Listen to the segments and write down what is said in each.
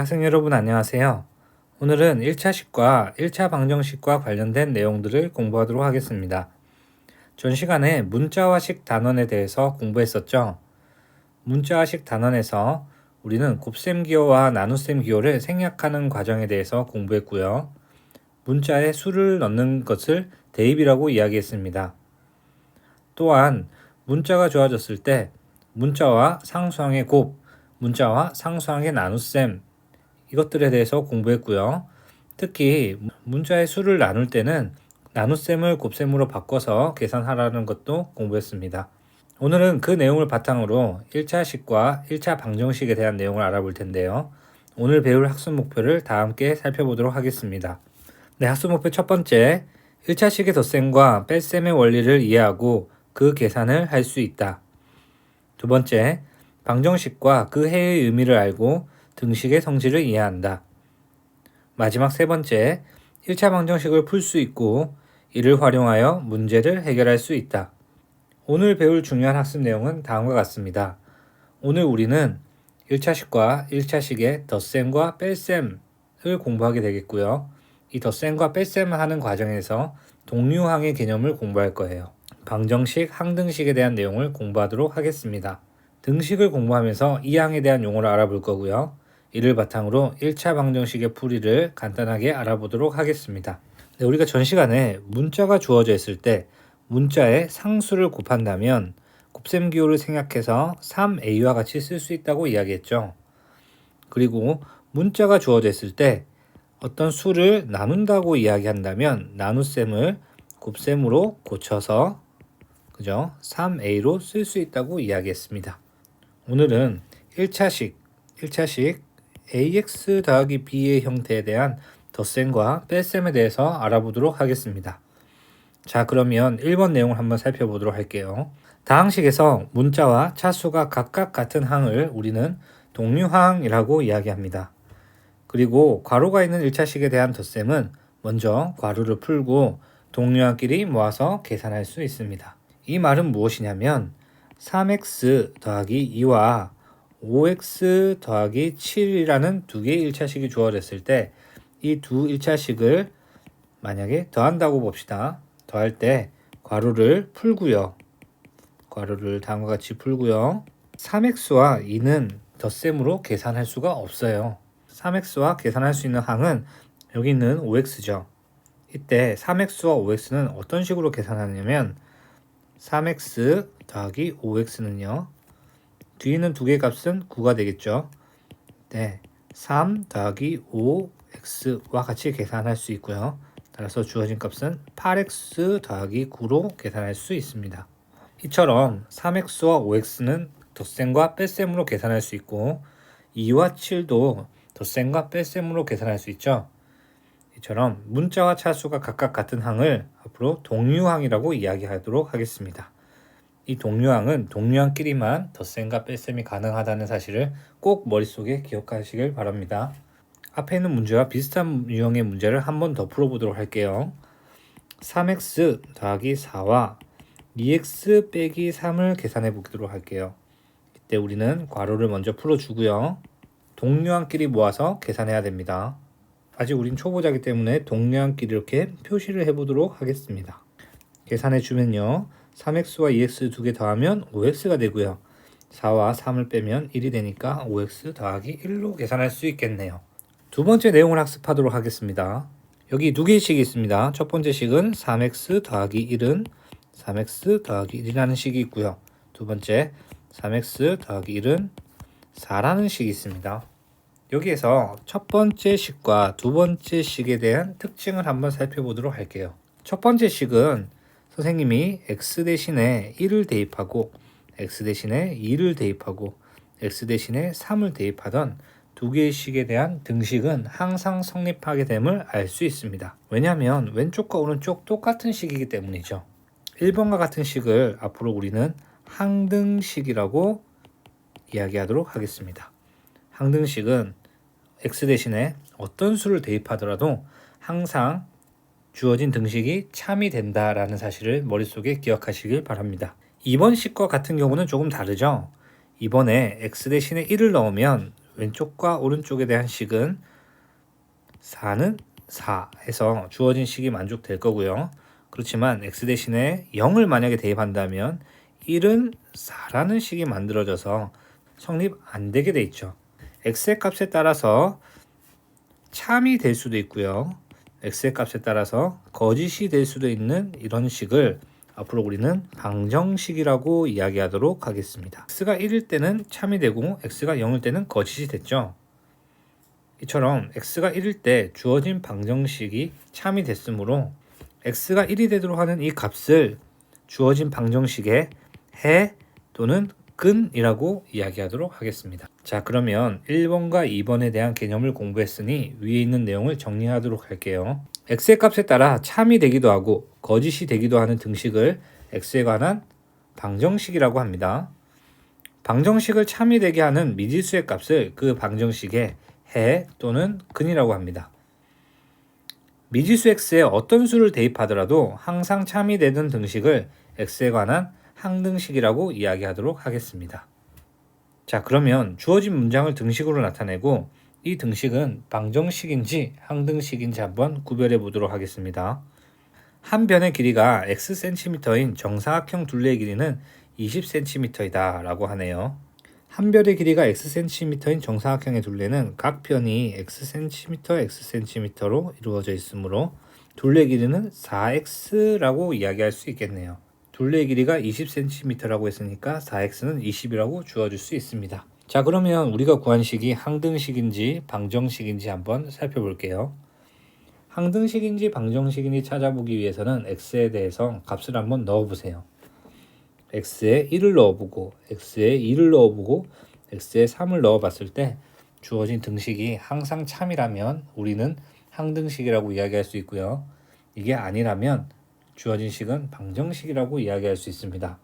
네, 학생 여러분 안녕하세요. 오늘은 1차식과 1차 방정식과 관련된 내용들을 공부하도록 하겠습니다. 전 시간에 문자화식 단원에 대해서 공부했었죠. 문자화식 단원에서 우리는 곱셈 기호와 나눗셈 기호를 생략하는 과정에 대해서 공부했고요. 문자에 수를 넣는 것을 대입이라고 이야기했습니다. 또한 문자가 좋아졌을 때 문자와 상수항의 곱, 문자와 상수항의 나눗셈 이것들에 대해서 공부했고요. 특히 문자의 수를 나눌 때는 나눗셈을 곱셈으로 바꿔서 계산하라는 것도 공부했습니다. 오늘은 그 내용을 바탕으로 1차식과 1차 방정식에 대한 내용을 알아볼 텐데요. 오늘 배울 학습 목표를 다 함께 살펴보도록 하겠습니다. 네, 학습 목표 첫 번째, 1차식의 덧셈과 뺄셈의 원리를 이해하고 그 계산을 할 수 있다. 두 번째, 방정식과 그 해의 의미를 알고 등식의 성질을 이해한다. 마지막 세 번째, 1차 방정식을 풀 수 있고 이를 활용하여 문제를 해결할 수 있다. 오늘 배울 중요한 학습 내용은 다음과 같습니다. 오늘 우리는 1차식과 1차식의 덧셈과 뺄셈을 공부하게 되겠고요. 이 덧셈과 뺄셈을 하는 과정에서 동류항의 개념을 공부할 거예요. 방정식, 항등식에 대한 내용을 공부하도록 하겠습니다. 등식을 공부하면서 이 항에 대한 용어를 알아볼 거고요. 이를 바탕으로 1차 방정식의 풀이를 간단하게 알아보도록 하겠습니다. 네, 우리가 전 시간에 문자가 주어져 있을 때 문자에 상수를 곱한다면 곱셈 기호를 생략해서 3a와 같이 쓸 수 있다고 이야기했죠. 그리고 문자가 주어져 있을 때 어떤 수를 나눈다고 이야기한다면 나눗셈을 곱셈으로 고쳐서 그죠? 3a로 쓸 수 있다고 이야기했습니다. 오늘은 1차식, 1차식 ax 더하기 b의 형태에 대한 덧셈과 뺄셈에 대해서 알아보도록 하겠습니다. 자, 그러면 1번 내용을 한번 살펴보도록 할게요. 다항식에서 문자와 차수가 각각 같은 항을 우리는 동류항이라고 이야기합니다. 그리고 괄호가 있는 1차식에 대한 덧셈은 먼저 괄호를 풀고 동류항끼리 모아서 계산할 수 있습니다. 이 말은 무엇이냐면 3x 더하기 2와 5x 더하기 7이라는 두 개의 1차식이 주어졌을 때 이 두 1차식을 만약에 더한다고 봅시다. 더할 때 괄호를 풀고요. 괄호를 다음과 같이 풀고요. 3x와 2는 덧셈으로 계산할 수가 없어요. 3x와 계산할 수 있는 항은 여기 있는 5x죠. 이때 3x와 5x는 어떤 식으로 계산하냐면 3x 더하기 5x는요. 뒤에는 두 개의 값은 9가 되겠죠. 네, 3 더하기 5x와 같이 계산할 수 있고요. 따라서 주어진 값은 8x 더하기 9로 계산할 수 있습니다. 이처럼 3x와 5x는 덧셈과 뺄셈으로 계산할 수 있고 2와 7도 덧셈과 뺄셈으로 계산할 수 있죠. 이처럼 문자와 차수가 각각 같은 항을 앞으로 동류항이라고 이야기하도록 하겠습니다. 이 동류항은 동류항끼리만 덧셈과 뺄셈이 가능하다는 사실을 꼭 머릿속에 기억하시길 바랍니다. 앞에 있는 문제와 비슷한 유형의 문제를 한 번 더 풀어보도록 할게요. 3x 더하기 4와 2x 빼기 3을 계산해 보도록 할게요. 이때 우리는 괄호를 먼저 풀어주고요. 동류항끼리 모아서 계산해야 됩니다. 아직 우린 초보자기 때문에 동류항끼리 이렇게 표시를 해보도록 하겠습니다. 계산해 주면요. 3x와 2x 두 개 더하면 5x가 되고요. 4와 3을 빼면 1이 되니까 5x 더하기 1로 계산할 수 있겠네요. 두 번째 내용을 학습하도록 하겠습니다. 여기 두 개의 식이 있습니다. 첫 번째 식은 3x 더하기 1은 3x 더하기 1이라는 식이 있고요. 두 번째 3x 더하기 1은 4라는 식이 있습니다. 여기에서 첫 번째 식과 두 번째 식에 대한 특징을 한번 살펴보도록 할게요. 첫 번째 식은 선생님이 x 대신에 1을 대입하고 x 대신에 2를 대입하고 x 대신에 3을 대입하던 두 개의 식에 대한 등식은 항상 성립하게 됨을 알 수 있습니다. 왜냐하면 왼쪽과 오른쪽 똑같은 식이기 때문이죠. 1번과 같은 식을 앞으로 우리는 항등식이라고 이야기하도록 하겠습니다. 항등식은 x 대신에 어떤 수를 대입하더라도 항상 주어진 등식이 참이 된다라는 사실을 머릿속에 기억하시길 바랍니다. 이번 식과 같은 경우는 조금 다르죠. 이번에 x 대신에 1을 넣으면 왼쪽과 오른쪽에 대한 식은 4는 4 해서 주어진 식이 만족될 거고요. 그렇지만 x 대신에 0을 만약에 대입한다면 1은 4라는 식이 만들어져서 성립 안 되게 돼 있죠. x의 값에 따라서 참이 될 수도 있고요. X의 값에 따라서 거짓이 될 수도 있는 이런 식을 앞으로 우리는 방정식이라고 이야기하도록 하겠습니다. x가 1일 때는 참이 되고 x가 0일 때는 거짓이 됐죠. 이처럼 x가 1일 때 주어진 방정식이 참이 됐으므로 x가 1이 되도록 하는 이 값을 주어진 방정식의 해 또는 근이라고 이야기하도록 하겠습니다. 자, 그러면 1번과 2번에 대한 개념을 공부했으니 위에 있는 내용을 정리하도록 할게요. x의 값에 따라 참이 되기도 하고 거짓이 되기도 하는 등식을 x에 관한 방정식이라고 합니다. 방정식을 참이 되게 하는 미지수의 값을 그 방정식의 해 또는 근이라고 합니다. 미지수 x에 어떤 수를 대입하더라도 항상 참이 되는 등식을 x에 관한 항등식이라고 이야기하도록 하겠습니다. 자, 그러면 주어진 문장을 등식으로 나타내고 이 등식은 방정식인지 항등식인지 한번 구별해 보도록 하겠습니다. 한 변의 길이가 xcm인 정사각형 둘레의 길이는 20cm이다 라고 하네요. 한 별의 길이가 xcm인 정사각형의 둘레는 각 편이 xcm, xcm로 이루어져 있으므로 둘레 길이는 4x라고 이야기할 수 있겠네요. 둘레 길이가 20cm라고 했으니까 4x는 20이라고 주어질 수 있습니다. 자 그러면 우리가 구한 식이 항등식인지 방정식인지 한번 살펴볼게요. 항등식인지 방정식인지 찾아보기 위해서는 x에 대해서 값을 한번 넣어보세요. x에 1을 넣어보고 x에 2를 넣어보고 x에 3을 넣어봤을 때 주어진 등식이 항상 참이라면 우리는 항등식이라고 이야기할 수 있고요. 이게 아니라면 주어진 식은 방정식이라고 이야기할 수 있습니다.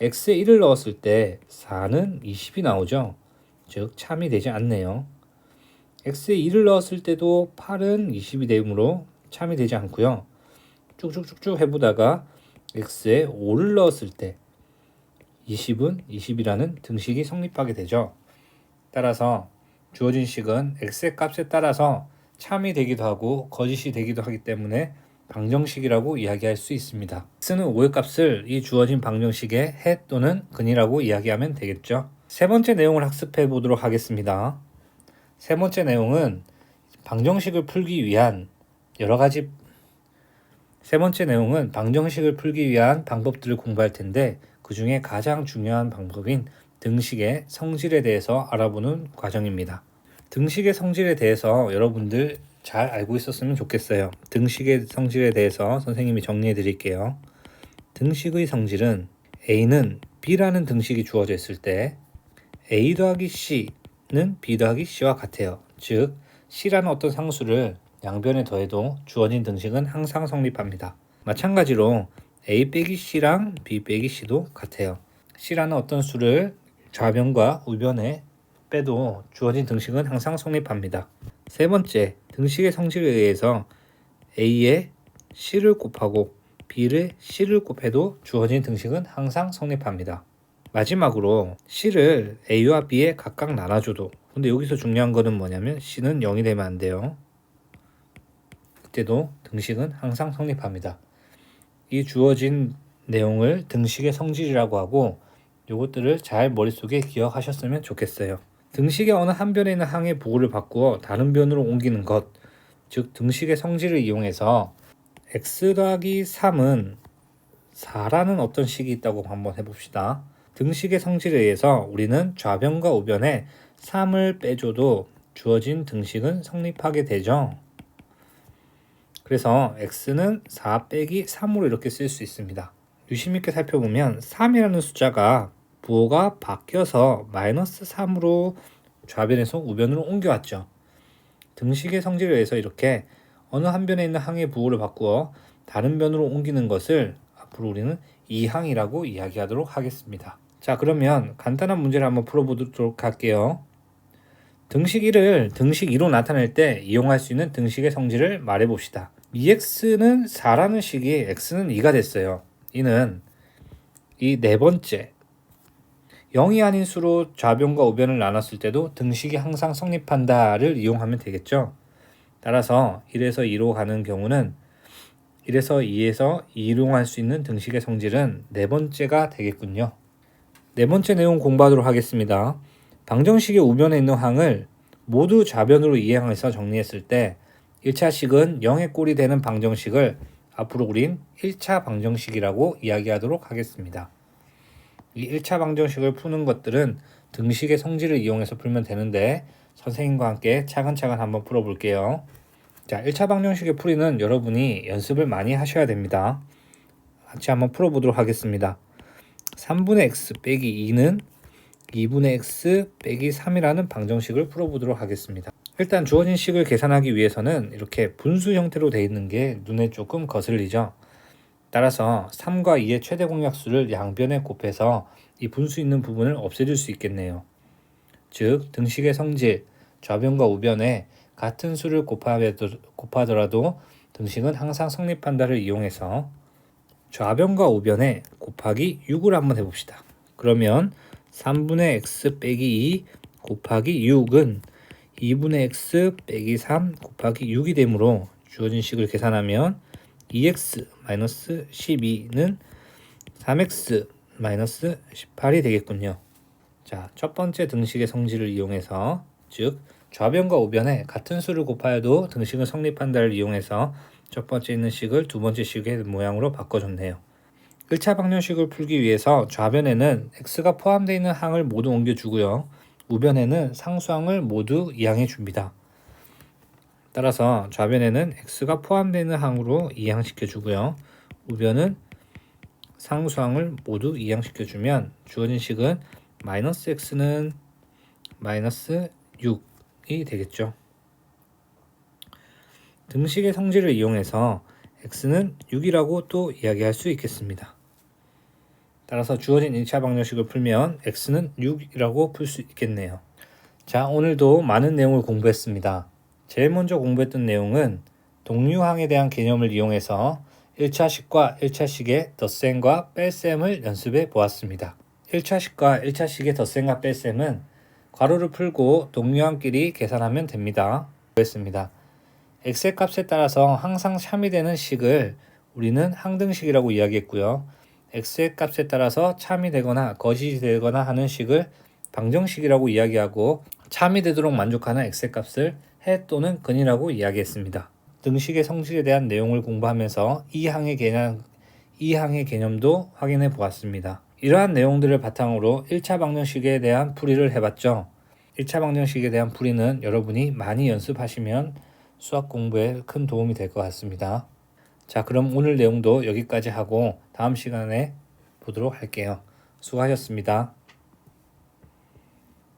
x에 1을 넣었을 때 4는 20이 나오죠. 즉 참이 되지 않네요. x에 2를 넣었을 때도 8은 20이 되므로 참이 되지 않고요. 쭉쭉쭉쭉 해보다가 x에 5를 넣었을 때 20은 20이라는 등식이 성립하게 되죠. 따라서 주어진 식은 x의 값에 따라서 참이 되기도 하고 거짓이 되기도 하기 때문에 방정식이라고 이야기할 수 있습니다. x는 5의 값을 이 주어진 방정식의 해 또는 근이라고 이야기하면 되겠죠. 세 번째 내용을 학습해 보도록 하겠습니다. 세 번째 내용은 방정식을 풀기 위한 여러 가지 세 번째 내용은 방정식을 풀기 위한 방법들을 공부할 텐데 그 중에 가장 중요한 방법인 등식의 성질에 대해서 알아보는 과정입니다. 등식의 성질에 대해서 여러분들 잘 알고 있었으면 좋겠어요. 등식의 성질에 대해서 선생님이 정리해 드릴게요. 등식의 성질은 A는 B라는 등식이 주어져 있을 때 A 더하기 C는 B 더하기 C와 같아요. 즉 C라는 어떤 상수를 양변에 더해도 주어진 등식은 항상 성립합니다. 마찬가지로 A 빼기 C랑 B 빼기 C도 같아요. C라는 어떤 수를 좌변과 우변에 빼도 주어진 등식은 항상 성립합니다. 세 번째, 등식의 성질에 의해서 A에 C를 곱하고 B를 C를 곱해도 주어진 등식은 항상 성립합니다. 마지막으로 C를 A와 B에 각각 나눠줘도 근데 여기서 중요한 거는 뭐냐면 C는 0이 되면 안 돼요. 그때도 등식은 항상 성립합니다. 이 주어진 내용을 등식의 성질이라고 하고 이것들을 잘 머릿속에 기억하셨으면 좋겠어요. 등식의 어느 한 변에 있는 항의 부호를 바꾸어 다른 변으로 옮기는 것, 즉 등식의 성질을 이용해서 x 더하기 3은 4라는 어떤 식이 있다고 한번 해봅시다. 등식의 성질에 의해서 우리는 좌변과 우변에 3을 빼줘도 주어진 등식은 성립하게 되죠. 그래서 x는 4 빼기 3으로 이렇게 쓸 수 있습니다. 유심 있게 살펴보면 3이라는 숫자가 부호가 바뀌어서 마이너스 3으로 좌변에서 우변으로 옮겨왔죠. 등식의 성질에 의해서 이렇게 어느 한 변에 있는 항의 부호를 바꾸어 다른 변으로 옮기는 것을 앞으로 우리는 이항이라고 이야기하도록 하겠습니다. 자 그러면 간단한 문제를 한번 풀어보도록 할게요. 등식 1을 등식 2로 나타낼 때 이용할 수 있는 등식의 성질을 말해봅시다. EX는 4라는 식이 X는 2가 됐어요. 이는 이 네 번째 0이 아닌 수로 좌변과 우변을 나눴을 때도 등식이 항상 성립한다를 이용하면 되겠죠. 따라서 1에서 2로 가는 경우는 1에서 2에서 이용할 수 있는 등식의 성질은 네 번째가 되겠군요. 네 번째 내용 공부하도록 하겠습니다. 방정식의 우변에 있는 항을 모두 좌변으로 이항해서 정리했을 때 1차식은 0의 꼴이 되는 방정식을 앞으로 우린 1차 방정식이라고 이야기하도록 하겠습니다. 이 1차 방정식을 푸는 것들은 등식의 성질을 이용해서 풀면 되는데 선생님과 함께 차근차근 한번 풀어볼게요. 자, 1차 방정식의 풀이는 여러분이 연습을 많이 하셔야 됩니다. 같이 한번 풀어보도록 하겠습니다. 3분의 x 빼기 2는 2분의 x 빼기 3이라는 방정식을 풀어보도록 하겠습니다. 일단 주어진 식을 계산하기 위해서는 이렇게 분수 형태로 되어 있는 게 눈에 조금 거슬리죠. 따라서 3과 2의 최대 공약수를 양변에 곱해서 이 분수 있는 부분을 없애줄 수 있겠네요. 즉 등식의 성질 좌변과 우변에 같은 수를 곱하더라도 등식은 항상 성립한다를 이용해서 좌변과 우변에 곱하기 6을 한번 해봅시다. 그러면 3분의 x 빼기 2 곱하기 6은 2분의 x 빼기 3 곱하기 6이 되므로 주어진 식을 계산하면 2x 마이너스 12는 3x 마이너스 18이 되겠군요. 자, 첫 번째 등식의 성질을 이용해서 즉 좌변과 우변에 같은 수를 곱하여도 등식은 성립한다를 이용해서 첫 번째 있는 식을 두 번째 식의 모양으로 바꿔줬네요. 1차 방정식을 풀기 위해서 좌변에는 x가 포함되어 있는 항을 모두 옮겨주고요. 우변에는 상수항을 모두 이항해 줍니다. 따라서 좌변에는 x가 포함되어 있는 항으로 이항시켜 주고요. 우변은 상수항을 모두 이항시켜 주면 주어진 식은 마이너스 x는 마이너스 6이 되겠죠. 등식의 성질을 이용해서 x는 6이라고 또 이야기할 수 있겠습니다. 따라서 주어진 1차 방정식을 풀면 x는 6이라고 풀 수 있겠네요. 자, 오늘도 많은 내용을 공부했습니다. 제일 먼저 공부했던 내용은 동류항에 대한 개념을 이용해서 1차식과 1차식의 덧셈과 뺄셈을 연습해 보았습니다. 1차식과 1차식의 덧셈과 뺄셈은 괄호를 풀고 동류항끼리 계산하면 됩니다. 했습니다. x의 값에 따라서 항상 참이 되는 식을 우리는 항등식이라고 이야기했고요. x의 값에 따라서 참이 되거나 거짓이 되거나 하는 식을 방정식이라고 이야기하고 참이 되도록 만족하는 x의 값을 해 또는 근이라고 이야기했습니다. 등식의 성질에 대한 내용을 공부하면서 이 항의 개념, 이 항의 개념도 확인해 보았습니다. 이러한 내용들을 바탕으로 1차 방정식에 대한 풀이를 해봤죠. 1차 방정식에 대한 풀이는 여러분이 많이 연습하시면 수학 공부에 큰 도움이 될 것 같습니다. 자, 그럼 오늘 내용도 여기까지 하고 다음 시간에 보도록 할게요. 수고하셨습니다.